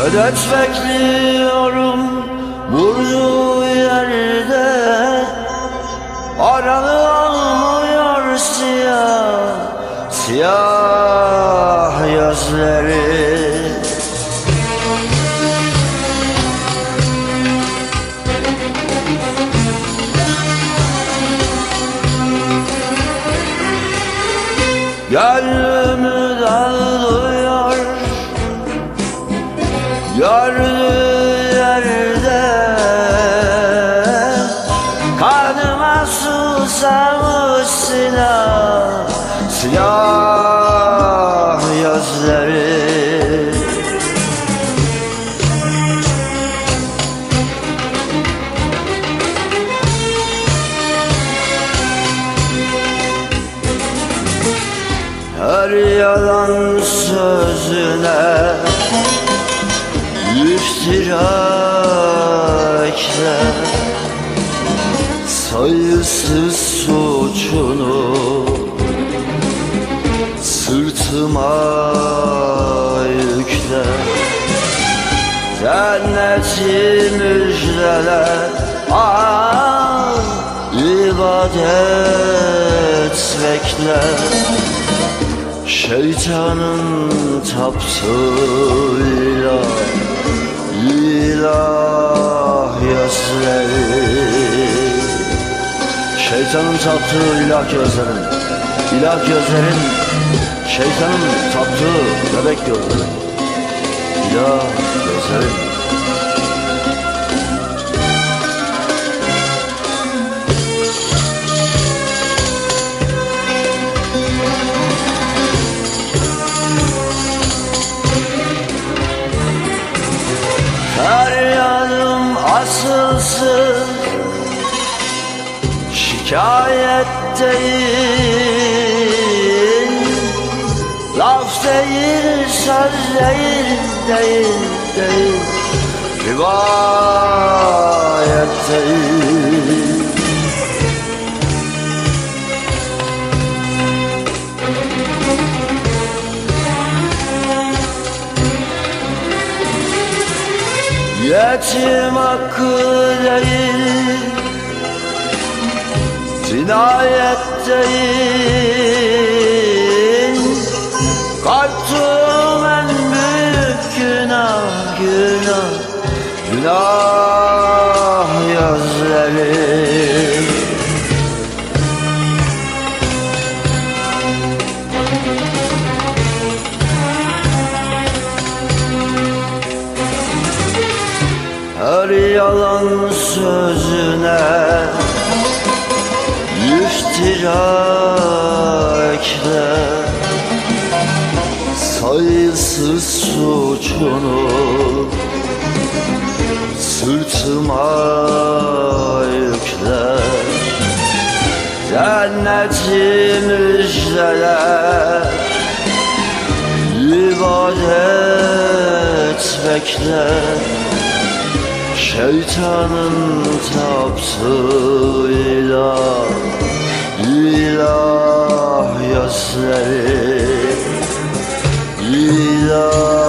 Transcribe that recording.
Medet bekliyorum vurduğu yerde. Aranı almıyor siyah Siyah gözleri. Gönlümü dağılıyor silah Siyah gözleri. Her yalan sözüne ekle Sayısız suçunu sırtıma yükle. Cenneti müjdeler al ibadet bekler Şeytanın taptığıyla ilah gözleri Şeytanın taptığı ilah gözlerin İlah gözlerin Şeytanın taptığı bebek gözlerin İlah gözlerin Şikayet değil Laf değil, söz değil, değil, değil. Rivayet değil Yetim hakkı değil Cinayet değil. Kalktım en büyük günah günah Günah gözlerim Her yalan sözüne ekle Sayısız suçunu sırtıma yükle Cenneti müjdeler ibadet bekler Şeytanın taptığıyla ilah gözleri İlah